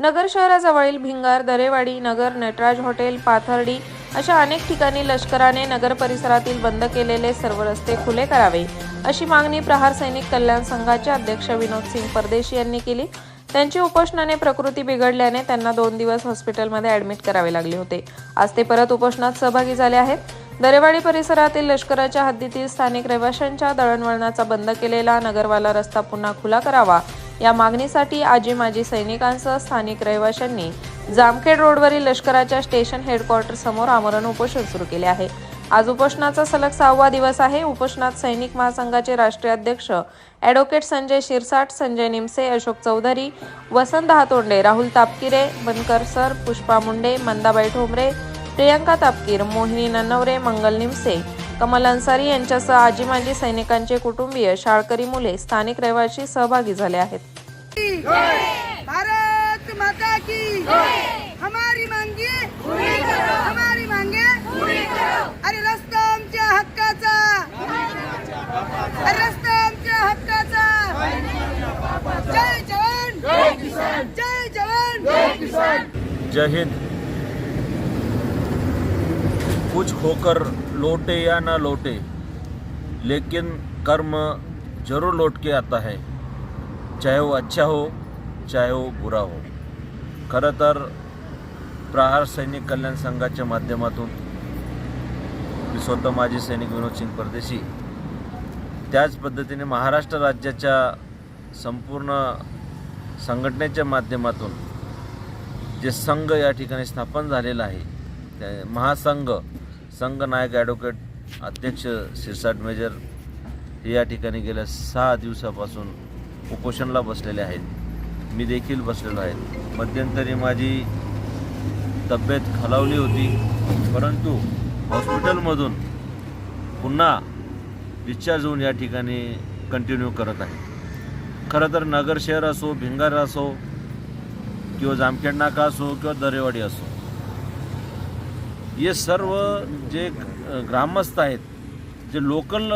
नगर शहराजवळील भिंगार दरेवाडी नगर नटराज हॉटेल पाथर्डी अशा अनेक ठिकाणी लष्कराने नगर परिसरातील बंद केलेले सर्व रस्ते खुले करावे अशी मागणी प्रहार सैनिक कल्याण संघाचे अध्यक्ष विनोद सिंग परदेशी यांनी केली. त्यांची उपोषणाने प्रकृती बिघडल्याने त्यांना दोन दिवस हॉस्पिटलमध्ये ऍडमिट करावे लागले होते. आज ते परत उपोषणात सहभागी झाले आहेत. दरेवाडी परिसरातील लष्कराच्या हद्दीतील स्थानिक रहिवाशांच्या दळणवळणाचा बंद केलेला नगरवाला रस्ता पुन्हा खुला करावा या मागणीसाठी आजी माजी सैनिकांसह स्थानिक रहिवाशांनी जामखेड रोडवरील लष्कराच्या स्टेशन हेडक्वार्टर समोर आमरण उपोषण सुरू केले आहे. आज उपोषणाचा सलग सहावा दिवस आहे. उपोषणात सैनिक महासंघाचे राष्ट्रीय अध्यक्ष ॲडव्होकेट संजय शिरसाट संजय निमसे अशोक चौधरी वसंत हातोंडे राहुल तापकिरे बनकर सर पुष्पा मुंडे मंदाबाई ठोंबरे प्रियंका तापकीर मोहिनी नन्नवरे मंगल निमसे कमल अन्सारी यांच्यासह आजी माजी सैनिकांचे कुटुंबीय शाळकरी मुले स्थानिक रहिवासी सहभागी झाले आहेत. भारत माता की हमारी मांगे। हमारी मांगे। अरे रस्ता आमच्या हक्काचा। अरे रस्ता आमच्या हक्काचा। जय जवान। जय जवान। जय हिंद। कुछ होकर लौटे या ना लौटे लेकिन कर्म ज़रूर लौट के आता है। चाहे वो अच्छा हो चाहे वो बुरा हो. खरं तर प्रहार सैनिक कल्याण संघाच्या माध्यमातून मी स्वतः माजी सैनिक विनोद सिंग परदेशी त्याच पद्धतीने महाराष्ट्र राज्याच्या संपूर्ण संघटनेच्या माध्यमातून जे संघ या ठिकाणी स्थापन झालेला आहे त्या महासंघ संघ नायक ॲडव्होकेट अध्यक्ष शिरसाट मेजर हे या ठिकाणी गेल्या सहा दिवसापासून उपोषणला बसलेले आहेत. मी देखील बसलेलो आहे. मध्यंतरी माझी तब्येत खालावली होती. परंतु हॉस्पिटलमधून पुन्हा डिस्चार्ज होऊन या ठिकाणी कंटिन्यू करत आहे. खरं तर नगर शहर असो भिंगार असो किंवा जामखेड नाका असो किंवा दरेवाडी असो. हे सर्व जे ग्रामस्थ आहेत जे लोकल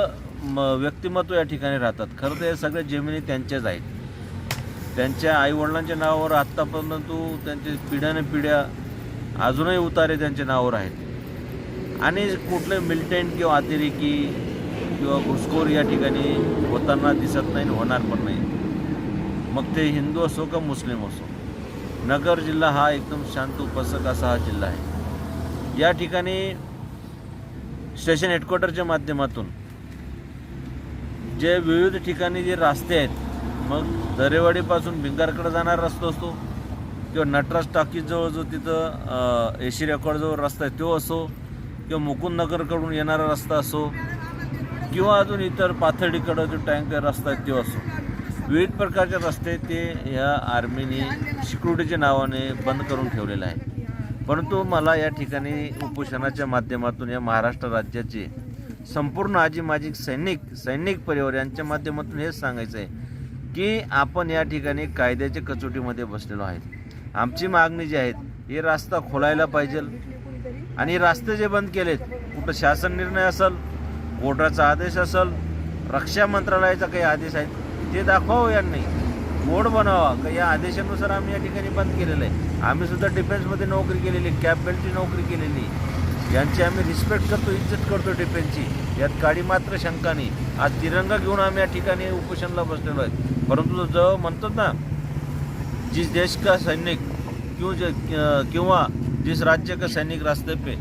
व्यक्तिमत्व या ठिकाणी राहतात. खरं तर हे सगळे जमिनी त्यांच्याच आहेत. त्यांच्या आईवडिलांच्या नावावर आत्तापर्यंत त्यांचे पिढ्याने पिढ्या अजूनही उतारे त्यांच्या नावावर आहेत. आणि कुठले मिलिटंट किंवा अतिरेकी किंवा घुसखोर या ठिकाणी होताना दिसत नाही होणार पण नाही. मग ते हिंदू असो का मुस्लिम असो नगर जिल्हा हा एकदम शांत उपसक असा हा जिल्हा आहे. या ठिकाणी स्टेशन हेडक्वार्टरच्या माध्यमातून जे विविध ठिकाणी जे रस्ते आहेत मग दरेवाडीपासून भिंगारकडे जाणारा रस्ता असतो किंवा नटराज टाकीजवळ जो तिथं एशी रेकॉर्डजवळ रस्ता आहे तो असो किंवा मुकुंद नगरकडून येणारा रस्ता असो किंवा अजून इतर पाथर्डीकडं जो टँक रस्ता आहे तो असो. विविध प्रकारचे रस्ते ते ह्या आर्मीने सिक्युरिटीच्या नावाने बंद करून ठेवलेले आहे परंतु मला या ठिकाणी उपोषणाच्या माध्यमातून या महाराष्ट्र राज्याचे संपूर्ण आजी माजी सैनिक सैनिक परिवार यांच्या माध्यमातून हेच सांगायचं आहे की आपण या ठिकाणी कायद्याच्या कचोटीमध्ये बसलेलो आहेत. आमची मागणी जी आहेत हे रस्ता खोलायला पाहिजे. आणि रास्ते रस्ते जे बंद केलेत कुठं शासन निर्णय असेल कोर्टाचा आदेश असेल रक्षा मंत्रालयाचा काही आदेश आहेत ते दाखवावं यांनी. बोर्ड बनावा का या आदेशानुसार आम्ही या ठिकाणी बंद केलेलं आहे. आम्हीसुद्धा डिफेन्समध्ये नोकरी केलेली कॅप बेल्टची नोकरी केलेली. यांची आम्ही रिस्पेक्ट करतो इज्जत करतो टिपेंची यात काळी मात्र शंका नाही. आज तिरंगा घेऊन आम्ही या ठिकाणी उपोषणला बसलेलो आहे. परंतु जो म्हणतात ना जिस देश का सैनिक क्यों किंवा जिस राज्य का सैनिक रास्ते पे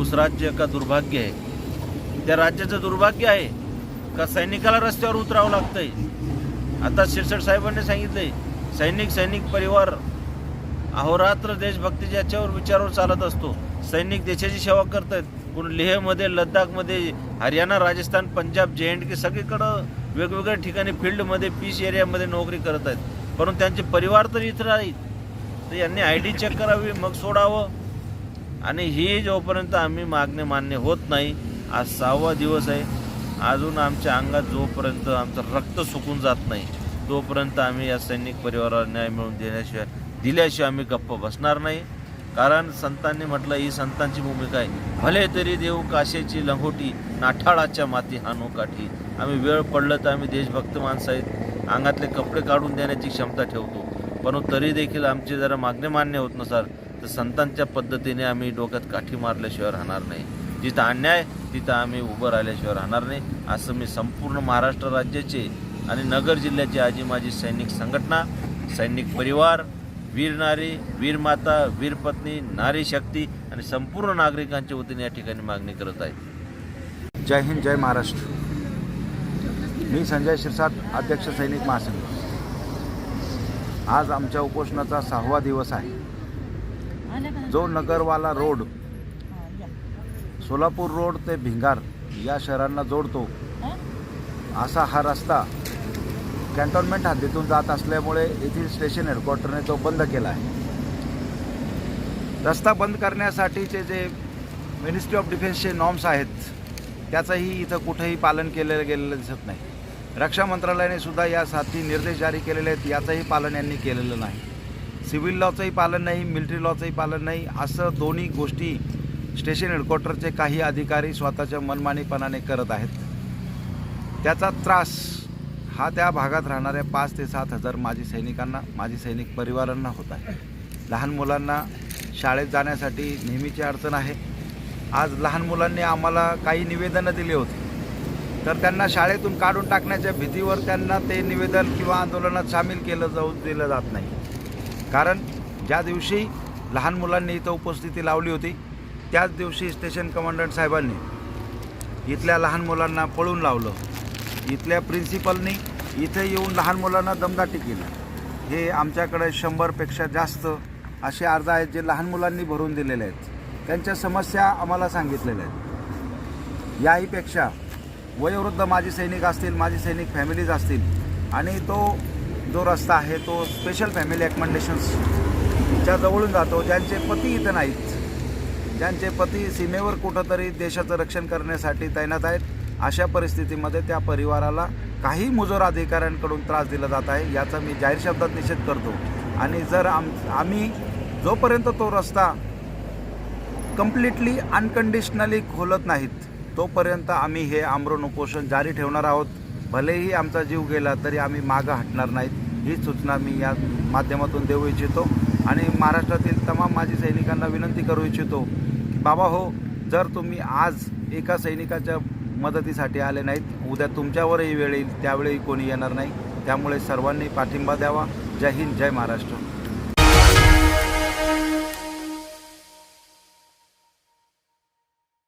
उस राज्य का दुर्भाग्य आहे त्या राज्याचं दुर्भाग्य आहे का सैनिकाला रस्त्यावर उतरावं लागतंय? आता शिरसट साहेबांनी सांगितले सैनिक सैनिक परिवार अहोरात्र देशभक्तीच्या याच्यावर विचारावर चालत असतो. सैनिक देशाची सेवा करत आहेत कोण लेहमध्ये लद्दाखमध्ये हरियाणा राजस्थान पंजाब जे एंड के सगळीकडं वेगवेगळ्या ठिकाणी फील्डमध्ये पीस एरियामध्ये नोकरी करत आहेत परंतु त्यांचे परिवार तर इथं राहील तर यांनी आय डी चेक करावी मग सोडावं. आणि ही जोपर्यंत आम्ही मागणे मान्य होत नाही आज सहावा दिवस आहे. अजून आमच्या अंगात जोपर्यंत आमचं रक्त सुकून जात नाही तोपर्यंत आम्ही या सैनिक परिवाराला न्याय मिळवून देण्याशिवाय दिल्याशिवाय आम्ही गप्प बसणार नाही. कारण संतांनी म्हटलं ही संतांची भूमिका आहे. भले तरी देव काशेची लंगोटी नाठाळाच्या माती हानू काठी. आम्ही वेळ पडलं तर आम्ही देशभक्त माणसं आहेत. अंगातले कपडे काढून देण्याची क्षमता ठेवतो. परंतु तरी देखील आमची जरा मागणी मान्य होत नसाल तर संतांच्या पद्धतीने आम्ही डोक्यात काठी मारल्याशिवाय राहणार नाही. जिथं अन्याय तिथं आम्ही उभं राहिल्याशिवाय राहणार नाही. असं मी संपूर्ण महाराष्ट्र राज्याचे आणि नगर जिल्ह्याचे आजी माजी सैनिक संघटना सैनिक परिवार वीर नारी वीर माता वीर पत्नी नारी शक्ती आणि संपूर्ण नागरिकांच्या वतीने या ठिकाणी मागणी करत आहे. जय हिंद जय महाराष्ट्र. मी संजय शिरसाट अध्यक्ष सैनिक महासंघ. आज आमच्या उपोषणाचा सहावा दिवस आहे. जो नगरवाला रोड सोलापूर रोड ते भिंगार या शहरांना जोडतो असा हा रस्ता कॅन्टोन्मेंट हद्दीतून जात असल्यामुळे येथील स्टेशन हेडक्वार्टरने तो बंद केला आहे. रस्ता बंद करण्यासाठीचे जे मिनिस्ट्री ऑफ डिफेन्सचे नॉर्म्स आहेत त्याचंही इथं कुठेही पालन केलेलं गेलेलं दिसत नाही. रक्षा मंत्रालयाने सुद्धा यासाठी निर्देश जारी केलेले आहेत याचंही पालन यांनी केलेलं नाही. सिव्हिल लॉचंही पालन नाही मिलिटरी लॉचंही पालन नाही असं दोन्ही गोष्टी स्टेशन हेडक्वार्टरचे काही अधिकारी स्वतःच्या मनमानीपणाने करत आहेत. त्याचा त्रास हा त्या भागात राहणाऱ्या पाच ते सात हजार माजी सैनिकांना माजी सैनिक परिवारांना होत आहे. लहान मुलांना शाळेत जाण्यासाठी नेहमीची अडचण आहे. आज लहान मुलांनी आम्हाला काही निवेदनं दिली होती. तर त्यांना शाळेतून काढून टाकण्याच्या भीतीवर त्यांना ते निवेदन किंवा आंदोलनात सामील केलं जाऊ दिलं जात नाही. कारण ज्या दिवशी लहान मुलांनी इथं उपस्थिती लावली होती त्याच दिवशी स्टेशन कमांडंट साहेबांनी इथल्या लहान मुलांना पळून लावलं इथल्या प्रिन्सिपलनी इथे येऊन लहान मुलांना दमदाटी केली. हे आमच्याकडे शंभरपेक्षा जास्त असे अर्ज आहेत जे लहान मुलांनी भरून दिलेले आहेत. त्यांच्या समस्या आम्हाला सांगितलेल्या आहेत. याहीपेक्षा वयोवृद्ध माजी सैनिक असतील माजी सैनिक फॅमिलीज असतील आणि तो जो रस्ता आहे तो स्पेशल फॅमिली ॲकमेंडेशन्सच्या जवळून जातो ज्यांचे पती इथं नाहीत. ज्यांचे पती सीमेवर कुठंतरी देशाचं रक्षण करण्यासाठी तैनात आहेत. अशा परिस्थितीमध्ये त्या परिवाराला काही मुजोर अधिकाऱ्यांकडून त्रास दिला जात आहे याचा मी जाहीर शब्दात निषेध करतो. आणि जर आम आम्ही जोपर्यंत तो रस्ता कम्प्लिटली अनकंडिशनली खोलत नाहीत तोपर्यंत आम्ही हे आमरण उपोषण जारी ठेवणार आहोत. भलेही आमचा जीव गेला तरी आम्ही मागं हटणार नाहीत ही सूचना मी या माध्यमातून देऊ इच्छितो. आणि महाराष्ट्रातील तमाम माजी सैनिकांना विनंती करू इच्छितो की बाबा हो जर तुम्ही आज एका सैनिकाच्या मदतीसाठी आले नाहीत. उद्या तुमच्यावरही वेळ येईल त्यावेळी कोणी येणार नाही. त्यामुळे सर्वांनी पाठिंबा द्यावा. जय हिंद जय महाराष्ट्र.